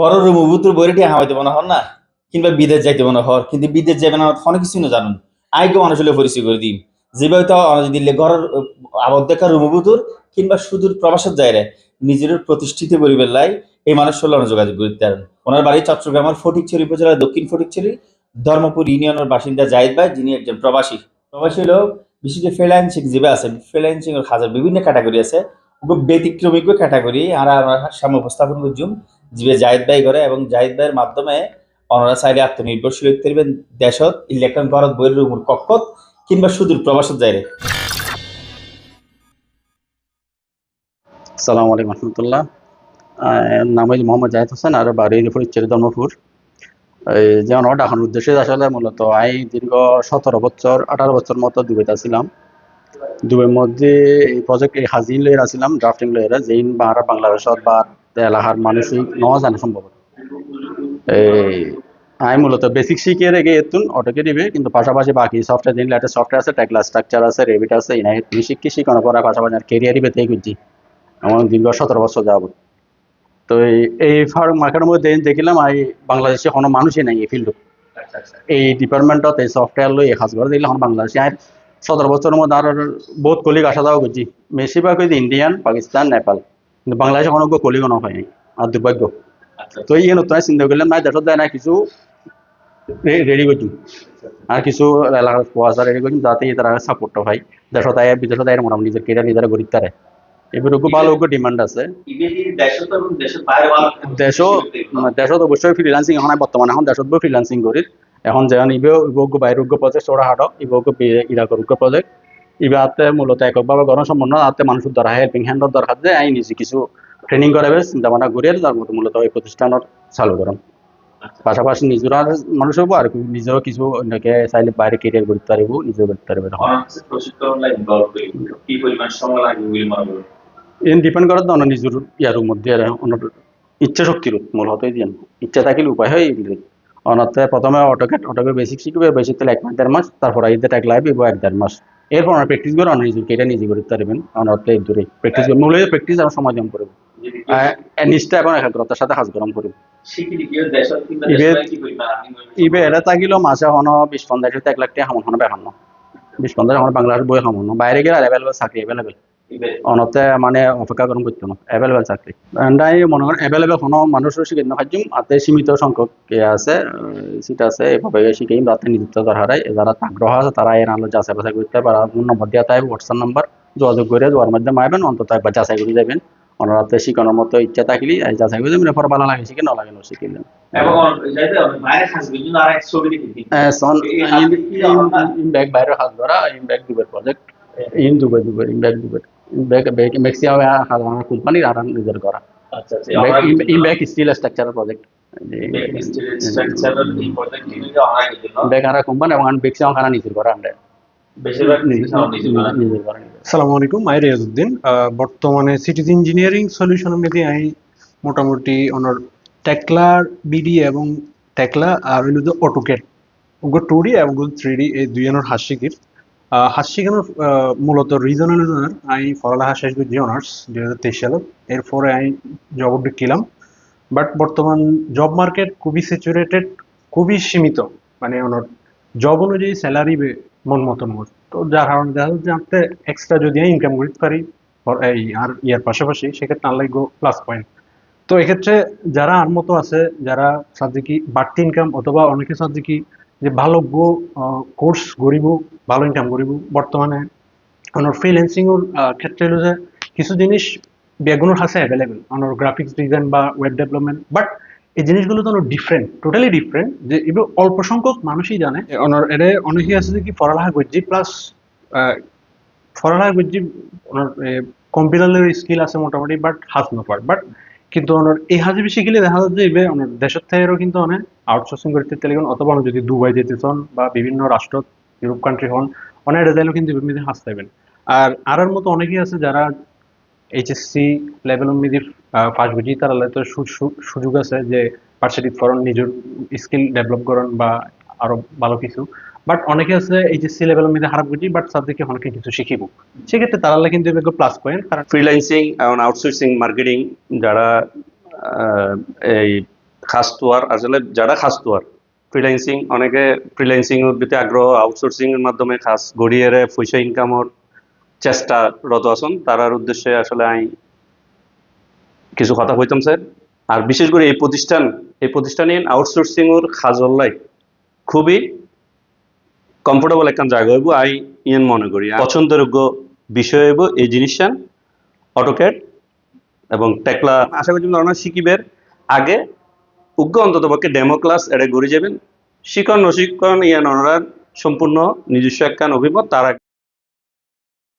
ঘরের রুম বুতুর বইটি হামাইতে মনে হন না কিংবা বিদেশ যাইতে মনে হর? কিন্তু বিদেশ যাবে না অনেক কিছু না জানুন। আইকে মানুষ হলে পরিচয় করে দিম। যেভাবে তো অনেক দিলে ঘরের আবদ্ধকার রুম বুতুর কিংবা সুদূর প্রবাসের জায়গায় নিজের প্রতিষ্ঠিত পরিবার লাই, এই মানুষ হলো যোগাযোগ করতে পারেন ওনার বাড়ি চট্টগ্রামের ফটিকছড়ি উপজেলার দক্ষিণ ফটিকছড়ি, ধর্মপুর ইউনিয়নের বাসিন্দা জাহিদ ভাই, যিনি একজন প্রবাসী। প্রবাসী হলো বিশেষ করে ফ্রিল্যান্সিং যেবে আছে ফ্রিল্যান্সিং হাজার বিভিন্ন ক্যাটাগরি আছে ব্যতিক্রমিক ক্যাটাগরি আর আমরা সামনে উপস্থাপন করছুম যে জাহিদ ভাই করে এবং জাহিদ ভাইয়ের মাধ্যমে ওনারা চাইলে আত্মনির্ভরশীল হতে পারবেন দেশত, ইলেকট্রন ভারত বইয়ের রুমুর কক্ষত কিংবা সুদূর প্রবাসত যাইরে। সালাম আলাইকুম রহমতুল্লাহ। নাম হইল মোহাম্মদ জাহিদ হোসেন, আর বাড়ি ফরিদচুরি ধর্মপুর। এই যে আমার ডাকার উদ্দেশ্য আসলে মূলত আমি দীর্ঘ সতেরো বছর, আঠারো বছর মতো দুবাইতে ছিলাম দুবাইয়ের মধ্যে এই প্রজেক্ট এই হাজির লইরা ছিলাম ড্রাফটিং যেইন বাহারা বাংলাদেশত বা এলাকার মানুষই ন জানে সম্ভব এই, আমি মূলত বেসিক শিখে রেখে এতুন অটোকে দিবে, কিন্তু পাশাপাশি বাকি সফটওয়্যার যেন লেটেস্ট সফটওয়্যার আছে টেকলা স্ট্রাকচার আছে রেভিট আছে ইনাই তুমি শিখি শিখানোর পরে পাশাপাশি আর কেরিয়ারই বেতে করছি আমার দীর্ঘ সতেরো বছর যাব তো এই- ফার্ম মার্কেটের মধ্যে দেখিলাম এই বাংলাদেশে কোনো মানুষই নাই এই ফিল্ড। এই ডিপার্টমেন্টত এই সফটওয়্যার লই কাজ করে দেখলে এখন বাংলাদেশে আর সতেরো বছরের মধ্যে আর বহুত কলিগ আসা যাওয়া করছি। বেশিরভাগ ইন্ডিয়ান পাকিস্তান নেপাল কিন্তু বাংলাদেশে কোনো কলিগ না হয় আর দুর্ভাগ্য তো এই নতুন চিন্তা করলাম নাই দেশত দেয় না কিছু রেডি করছি আর কিছু এলাকার পোয়াশা রেডি করছি যাতে তারা সাপোর্টটা হয়। দেশত আয় বিদেশত আয় মোটামুটি নিজের কেরিয়ার নিজেরা গড়ি তারে এবার ভালো ডিমান্ড আছে। দেশও দেশত অবশ্যই ফ্রিলান্সিং এখন বর্তমানে এখন দেশত ফ্রিলান্সিং করি এখন যেমন ইবে ইবজ্ঞ বাইরের প্রজেক্ট হাট ইবজ্ঞ ইরাকর প্রজেক্ট ইবে আতে মূলত এককভাবে গরম সম্পন্ন আতে মানুষের দ্বারা হেল্পিং হ্যান্ডর দরকার যে আই নিজে কিছু ট্রেনিং করাবে চিন্তা ভাবনা করিয়ে তার মতো মূলত এই প্রতিষ্ঠানের চালু করম পাশাপাশি নিজের মানুষ হব আর নিজেরও কিছু অন্যকে চাইলে বাইরে কেরিয়ার করতে পারব নিজেও করতে পারবে। এন ডিপেন্ড করে তো নিজের ইয়ার মধ্যে ইচ্ছা শক্তির মূল হতেই দিন ইচ্ছা থাকিলে উপায় হয় এগুলি অনাতে প্রথমে অটোকেট অটোকে বেসিক শিখবে বেসিক তাহলে এক মাস দেড় মাস তারপর এক লাইভ এবং এক দেড় মাস। এরপর আমরা প্র্যাকটিস করে অন্য নিজেকে এটা নিজে করতে পারবেন অনাতে অর্থে দূরে প্র্যাকটিস করে। মূলত প্র্যাকটিস আমরা সময় জম করব যদি নিষ্ঠা এবং একাগ্রতার সাথে কাজ গরম করব ইবে- এটা থাকিলেও মাসে হন বিশ পঞ্চাশ এক লাখ টাকা হামন হন বেহান্ন বিশ পঞ্চাশ হন বাংলাদেশ বই হামন। বাইরে গেলে অ্যাভেলেবেল চাকরি অ্যাভেলেবেল অনতে মানে অপেক্ষা করুন করতো না। অ্যাভেলেবেল চাকরি। এন্ডাই মনে করেন অ্যাভেলেবেল কোনো মানুষের শিখে না খাদ্যম আতে সীমিত সংখ্যক কে আছে সিট আছে এভাবে শিখে তাতে নিযুক্ত হয় যারা আগ্রহ আছে তারা এর আলো যাচাই বাছাই করতে পারে। নম্বর দেওয়া তাই হোয়াটসঅ্যাপ নাম্বার যোগাযোগ করে দেওয়ার মাধ্যমে আইবেন অন্তত একবার যাচাই করে যাবেন। ওনারাতে শিখানোর মতো ইচ্ছা থাকলে যাচাই করে যাবেন। এরপর ভালো লাগে শিখে না লাগে না শিখিলেন এবং অন- যাইতে হবে, বাইরে খাসবে কিন্তু আর এক ছবি দেখি এই হাতে ধরা ইমব্যাক দুবের প্রজেক্ট ইন দুবে দুবের ইমব্যাক দুবের। ম্যাক্সিমাম সাধারণ কোম্পানির আর নিজের করা আমরা ইমব্যাক স্টিল প্রজেক্ট কোম্পানি এবং ম্যাক্সিমাম খানা নিজের করা আমরা আলাইকুম আই রিয়াজউদ্দিন বর্তমানে সিটিজ ইঞ্জিনিয়ারিং সলিউশনের মধ্যে আমি মোটামুটি ওনার টেকলার বিডি এবং টেকলা আর হইল অটোকেট ওগুলো টু ডি এবং থ্রি ডি এই দুই জনের হাত শিখানোর মূলত রিজনাল আমি পড়ালেখা শেষ করছি অনার্স দুই হাজার তেইশ সালে। এরপরে আমি জব ঢুকিলাম বাট বর্তমান জব মার্কেট খুবই স্যাচুরেটেড খুবই সীমিত। মানে ওনার জব অনুযায়ী স্যালারি মন মতন হয় তো যার কারণে দেখা যাচ্ছে আপনি এক্সট্রা যদি আমি ইনকাম করতে পারি এই আর ইয়ার পাশাপাশি, সেক্ষেত্রে আনলাই গো প্লাস পয়েন্ট তো এক্ষেত্রে যারা আর মতো আছে, যারা সাথে কি বাড়তি ইনকাম অথবা অনেকে সাথে কি যে ভালো কোর্স গরিব ভালো ইনকাম করিব বর্তমানে আমার ফ্রিল্যান্সিং ক্ষেত্রে হলো যে কিছু জিনিস বেগুনের কাছে অ্যাভেলেবেল আমার গ্রাফিক্স ডিজাইন বা ওয়েব ডেভেলপমেন্ট বাট এই জিনিসগুলো তো ডিফারেন্ট টোটালি ডিফারেন্ট যে এগুলো অল্প সংখ্যক মানুষই জানে। ওনার এর অনেকেই আছে যে কি পড়ালেখা করছি প্লাস পড়ালেখা করছি ওনার কম্পিউটারের স্কিল আছে মোটামুটি বাট হাজ নপার বাট কিন্তু ওনার এই হাজি বেশি গেলে দেখা যাচ্ছে যে ওনার দেশের থেকেও কিন্তু অনেক আউটসোর্সিং করতে তেলেগুন অথবা ওনার যদি দুবাই যেতে চান বা বিভিন্ন রাষ্ট্র, ইউরোপ কান্ট্রি হন, অনেক রেজাল্টও কিন্তু এমনিতে হাস পাইবেন আর আরার মতো অনেকেই আছে যারা এইচএসসি লেভেলের মধ্যে ফার্স্ট বুঝি, তারা তো সুযোগ আছে যে ভার্সিটি ফরন নিজের স্কিল ডেভেলপ করেন বা আরও ভালো কিছু। বাট অনেকে আছে এইচএসসি লেভেলের মধ্যে খারাপ বুঝি বাট তাদেরকে অনেকে কিছু শিখিব। সেক্ষেত্রে তারা কিন্তু প্লাস পয়েন্ট কারণ ফ্রিল্যান্সিং এবং আউটসোর্সিং মার্কেটিং যারা এই খাস্তুয়ার, আসলে যারা খাস্তুয়ার ফ্রিল্যান্সিং অনেকে ফ্রিল্যান্সিং এর প্রতি আগ্রহ আউটসোর্সিং এর মাধ্যমে খাস গড়িয়ে পয়সা ইনকামর চেষ্টা রত আছেন, তারার উদ্দেশ্যে আসলে আমি কিছু কথা কইতাম, স্যার। আর বিশেষ করে এই প্রতিষ্ঠান, এই প্রতিষ্ঠানে আউটসোর্সিং এর খাজল্লাই খুবই কমফোর্টেবল একখান জায়গা হইব, আই ইয়ান মনে করি। পছন্দযোগ্য বিষয় হইব এই জিনিসটা অটোক্যাট এবং টেকলা আশা করি ধরনের শিখিবের আগে উগ্র অন্তত পক্ষে ডেমো ক্লাস এটা গড়ে যাবেন। শিক্ষণ নশিক্ষণ ইয়ান অনরার সম্পূর্ণ নিজস্ব একখান অভিমত, তারা